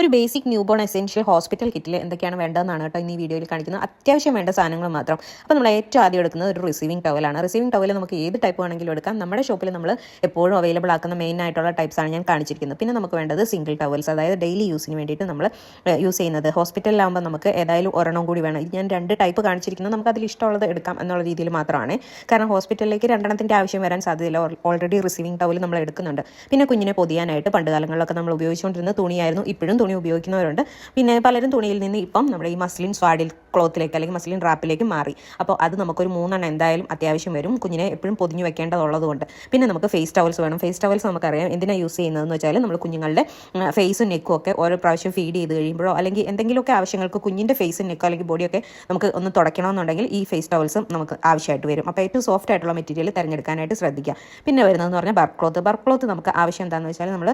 ഒരു basic new born essential hospital കിറ്റിൽ എന്തൊക്കെയാണ് വേണ്ടതെന്നാണ് കേട്ടോ ഈ വീഡിയോയിൽ കാണിക്കുന്നത്. അത്യാവശ്യം വേണ്ട സാധനങ്ങൾ മാത്രം. അപ്പോൾ നമ്മൾ ഏറ്റവും ആദ്യം എടുക്കുന്നത് ഒരു റിസീവിംഗ് ടവലാണ് റിസീവിംഗ് ടവൽ നമുക്ക് ഏത് ടൈപ്പ് വേണമെങ്കിലും എടുക്കാം. നമ്മുടെ ഷോപ്പിൽ നമ്മൾ എപ്പോഴും അവൈലബിൾ ആക്കുന്ന മെയിൻ ആയിട്ടുള്ള ടൈപ്പ്സാണ് ഞാൻ കാണിച്ചിരിക്കുന്നത്. പിന്നെ നമുക്ക് വേണ്ടത് സിംഗിൾ ടവൽസ് അതായത് ഡെയിലി യൂസിന് വേണ്ടിയിട്ട് നമ്മൾ യൂസ് ചെയ്യുന്നത്. ഹോസ്പിറ്റലിലാകുമ്പോൾ നമുക്ക് ഏതായാലും ഒരെണ്ണം കൂടി വേണം. ഞാൻ രണ്ട് ടൈപ്പ് കാണിച്ചിരിക്കുന്നത്. നമുക്ക് അതിൽ ഇഷ്ടമുള്ളത് എടുക്കാം എന്നുള്ള രീതിയിൽ മാത്രമാണ്. കാരണം ഹോസ്പിറ്റലിലേക്ക് രണ്ടെണ്ണത്തിന്റെ ആവശ്യം വരാൻ സാധ്യതയില്ല. ഓൾറെഡി റിസീവിംഗ് ടവൽ നമ്മൾ എടുക്കുന്നുണ്ട്. പിന്നെ കുഞ്ഞിനെ പൊതിയാനായിട്ട് പണ്ട് കാലങ്ങളിലൊക്കെ നമ്മൾ ഉപയോഗിച്ചുകൊണ്ടിരുന്ന തുണിയായിരുന്നു. ഇപ്പോഴും തുണി ഉപയോഗിക്കുന്നവരുണ്ട്. പിന്നെ പലരും തുണിയിൽ നിന്ന് ഇപ്പം നമ്മുടെ ഈ മസ്ലിൻ സ്വാഡിൽ ക്ലോത്തിലേക്ക് അല്ലെങ്കിൽ മസ്ലിൻ റാപ്പിലേക്ക് മാറി. അപ്പോൾ അത് നമുക്കൊരു മൂന്നെണ്ണം എന്തായാലും അത്യാവശ്യം വരും. കുഞ്ഞിനെ എപ്പോഴും പൊതിഞ്ഞു വെക്കേണ്ടതുള്ളതുകൊണ്ട്. പിന്നെ നമുക്ക് ഫേസ് ടവൽസ് വേണം. ഫേസ് ടവൽസ് നമുക്കറിയാം എന്തിനാണ് യൂസ് ചെയ്യുന്നതെന്ന് വെച്ചാൽ നമ്മൾ കുഞ്ഞുങ്ങളുടെ ഫേസും നെക്കും ഒക്കെ ഓരോ പ്രാവശ്യം ഫീഡ് ചെയ്ത് കഴിയുമ്പോഴോ അല്ലെങ്കിൽ എന്തെങ്കിലുമൊക്കെ ആവശ്യങ്ങൾക്ക് കുഞ്ഞിന്റെ ഫേസും നെക്കോ അല്ലെങ്കിൽ ബോഡിയൊക്കെ നമുക്ക് ഒന്ന് തുടയ്ക്കണമെന്നുണ്ടെങ്കിൽ ഈ ഫേസ് ടവൽസും നമുക്ക് ആവശ്യമായിട്ട് വരും. അപ്പോൾ ഏറ്റവും സോഫ്റ്റ് ആയിട്ടുള്ള മെറ്റീരിയൽ തിരഞ്ഞെടുക്കാനായിട്ട് ശ്രദ്ധിക്കുക. പിന്നെ വരുന്നതെന്ന് പറഞ്ഞാൽ ബർക്ക് ക്ലോത്ത് ബർക്ക് ക്ലോത്ത് നമുക്ക് ആവശ്യം എന്താണെന്ന് വെച്ചാൽ നമ്മൾ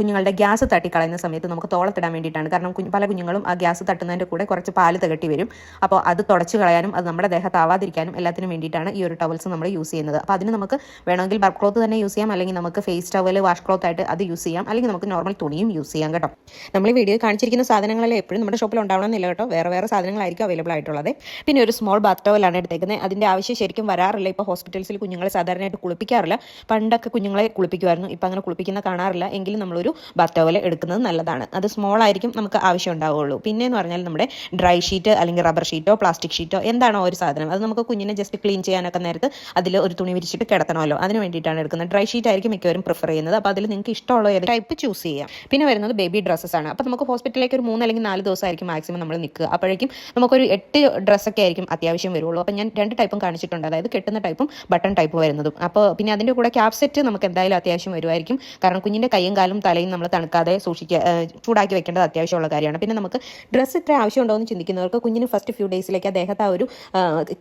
കുഞ്ഞുങ്ങളുടെ ഗ്യാസ് തട്ടിക്കളയുന്ന സമയത്ത് നമുക്ക് തോളത്തിടാൻ വേണ്ടിയിട്ടാണ്. കാരണം കുഞ്ഞ് പല കുഞ്ഞുങ്ങളും ആ ഗ്യാസ് തട്ടുന്നതിന്റെ കൂടെ കുറച്ച് പാൽ തികട്ടി വരും. അപ്പോൾ അത് തുടച്ചു കളയാനും അത് നമ്മുടെ ദേഹത്താവാതിരിക്കാനും എല്ലാത്തിനും വേണ്ടിയിട്ടാണ് ഈ ഒരു ടവൽസ് നമ്മൾ യൂസ് ചെയ്യുന്നത്. അപ്പോൾ അതിന് നമുക്ക് വേണമെങ്കിൽ ബർക്ക് ക്ലോത്ത് തന്നെ യൂസ് ചെയ്യാം. അല്ലെങ്കിൽ നമുക്ക് ഫേസ് ടവൽ വാഷ് ക്ലോത്ത് ആയിട്ട് അത് യൂസ് ചെയ്യാം. അല്ലെങ്കിൽ നമുക്ക് നോർമൽ തുണിയും യൂസ് ചെയ്യാം കേട്ടോ. നമ്മൾ ഈ വീഡിയോ കാണിച്ചിരിക്കുന്ന സാധനങ്ങളെല്ലാം എപ്പോഴും നമ്മുടെ ഷോപ്പിൽ ഉണ്ടാവണമെന്നില്ല കേട്ടോ. വേറെ വേറെ സാധനങ്ങളായിരിക്കും അവൈലബിൾ ആയിട്ടുള്ളത്. പിന്നെ ഒരു സ്മോൾ ബാത്ത് ടവലാണ് എടുത്തേക്കുന്നത്. അതിന്റെ ആവശ്യം ശരിക്കും വരാറില്ല. ഇപ്പോൾ ഹോസ്പിറ്റൽസിൽ കുഞ്ഞുങ്ങളെ സാധാരണയായിട്ട് കുളിപ്പിക്കാറില്ല. പണ്ടൊക്കെ കുഞ്ഞുങ്ങളെ കുളിപ്പിക്കുമായിരുന്നു. ഇപ്പോൾ അങ്ങനെ കുളിപ്പിക്കുന്ന കാണാറില്ല. എങ്കിലും നമ്മളൊരു ബാത്ത് ടവൽ എടുക്കുന്നത് നല്ലതാണ്. അത് സ്മോൾ ആയിരിക്കും നമുക്ക് ആവശ്യം ഉണ്ടാവുകയുള്ളൂ പിന്നെ എന്ന് പറഞ്ഞാൽ നമ്മുടെ ഡ്രൈ ഷീറ്റ് അല്ലെങ്കിൽ റബ്ബർ ഷീറ്റോ പ്ലാസ്റ്റിക് ഷീറ്റോ എന്താണോ ഒരു സാധനം. അത് നമുക്ക് കുഞ്ഞിനെ ജസ്റ്റ് ക്ലീൻ ചെയ്യാനൊക്കെ നേരത്ത് അതിൽ ഒരു തുണി വിരിച്ചിട്ട് കിടത്തണമല്ലോ. അതിന് വേണ്ടിയിട്ടാണ് എടുക്കുന്നത്. ഡ്രൈ ഷീറ്റ് ആയിരിക്കും മിക്കവരും പ്രിഫർ ചെയ്യുന്നത്. അപ്പോൾ അതിൽ നിങ്ങൾക്ക് ഇഷ്ടമുള്ള ഏത് ടൈപ്പ് ചൂസ് ചെയ്യാം. പിന്നെ വരുന്നത് ബേബി ഡ്രസ്സസ് ആണ്. അപ്പോൾ നമുക്ക് ഹോസ്പിറ്റലിലേക്ക് ഒരു മൂന്ന് അല്ലെങ്കിൽ നാല് ദിവസമായിരിക്കും മാക്സിമം നമ്മൾ നിൽക്കുക. അപ്പോഴേക്കും നമുക്കൊരു എട്ട് ഡ്രസ്സൊക്കെ ആയിരിക്കും അത്യാവശ്യം വരുള്ളൂ. അപ്പോൾ ഞാൻ രണ്ട് ടൈപ്പും കാണിച്ചിട്ടുണ്ട്. അതായത് കെട്ടുന്ന ടൈപ്പും ബട്ടൺ ടൈപ്പ് വരുന്നതും. അപ്പോൾ പിന്നെ അതിന്റെ കൂടെ ക്യാപ് സെറ്റ് നമുക്ക് എന്തായാലും അത്യാവശ്യം വരുമായിരിക്കും. കാരണം കുഞ്ഞിന്റെ കൈയും കാലും തലയും നമ്മൾ തണുക്കാതെ സൂക്ഷിക്കുക ഏഹ് ചൂടാക്കി വെക്കേണ്ടത് അത്യാവശ്യമുള്ള കാര്യമാണ്. പിന്നെ നമുക്ക് ഡ്രസ്സ് ഇത്ര ആവശ്യമുണ്ടോ എന്ന് ചിന്തിക്കുന്നവർക്ക് കുഞ്ഞിന് ഫസ്റ്റ് ഫ്യൂ ഡേയ്സിലേക്ക് അദ്ദേഹത്തെ ദേഹത്ത് ആ ഒരു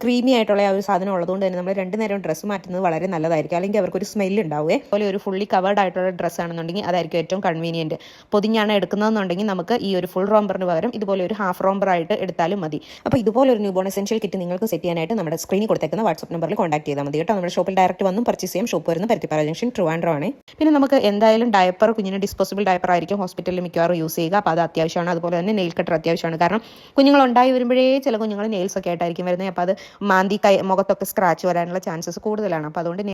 ക്രീമി ആയിട്ടുള്ള ആ ഒരു സാധനം ഉള്ളതുകൊണ്ട് തന്നെ നമ്മൾ രണ്ട് നേരം ഡ്രസ്സ് മാറ്റുന്നത് വളരെ നല്ലതായിരിക്കും. അല്ലെങ്കിൽ അവർക്കൊരു സ്മെല്ല് ഉണ്ടാവുകയെ അതുപോലെ ഒരു ഫുള്ളി കവേർഡ് ആയിട്ടുള്ള ഡ്രസ്സ് ആണെന്നുണ്ടെങ്കിൽ അതായിരിക്കും ഏറ്റവും കൺവീനിയന്റ് പൊതിഞ്ഞാണ് എടുക്കുന്നതെന്നുണ്ടെങ്കിൽ നമുക്ക് ഈ ഒരു ഫുൾ റോംബറിന് പകരം ഇതുപോലെ ഒരു ഹാഫ് റോംബർ ആയിട്ട് എടുത്താലും മതി. അപ്പോൾ ഇതുപോലെ ഒരു ന്യൂബോൺ എസെൻഷ്യൽ കിറ്റ് നിങ്ങൾക്ക് സെറ്റ് ചെയ്യാനായിട്ട് നമ്മുടെ സ്ക്രീനിൽ കൊടുത്തേക്കുന്ന വാട്സ്ആപ്പ് നമ്പറിൽ കോൺടാക്ട് ചെയ്താൽ മതി കേട്ടോ. നമ്മുടെ ഷോപ്പിൽ ഡയറക്റ്റ് വന്നും പർച്ചേസ് ചെയ്യാം. ഷോപ്പ് വരുന്ന പരുത്തിപ്പാറ ജംഗ്ഷൻ ട്രിവാൻഡ്രോ ആണ്. പിന്നെ നമുക്ക് എന്തായാലും ഡയപ്പർ കുഞ്ഞിന് ഡിസ്പോസിബിൾ ഡയപ്പർ ആയിരിക്കും. ഹോസ്പിറ്റലിൽ മിക്കവാറും യൂസ് ചെയ്യുക. അപ്പോൾ അത് അത്യാവശ്യമാണ്. അതുപോലെ തന്നെ നെയിൽ കട്ടർ അത്യാവശ്യമാണ്. കാരണം കുഞ്ഞുങ്ങൾ ഉണ്ടായി വരുമ്പോഴേ ചില കുഞ്ഞുങ്ങൾ നെയിൽസ് ഒക്കെ ആയിട്ടായിരിക്കും വരുന്നത്. അപ്പോൾ അത് മാന്തി കൈ മുഖത്തൊക്കെ സ്ക്രാച്ച് വരാനുള്ള ചാൻസസ് കൂടുതലാണ്. അപ്പോൾ അതുകൊണ്ട്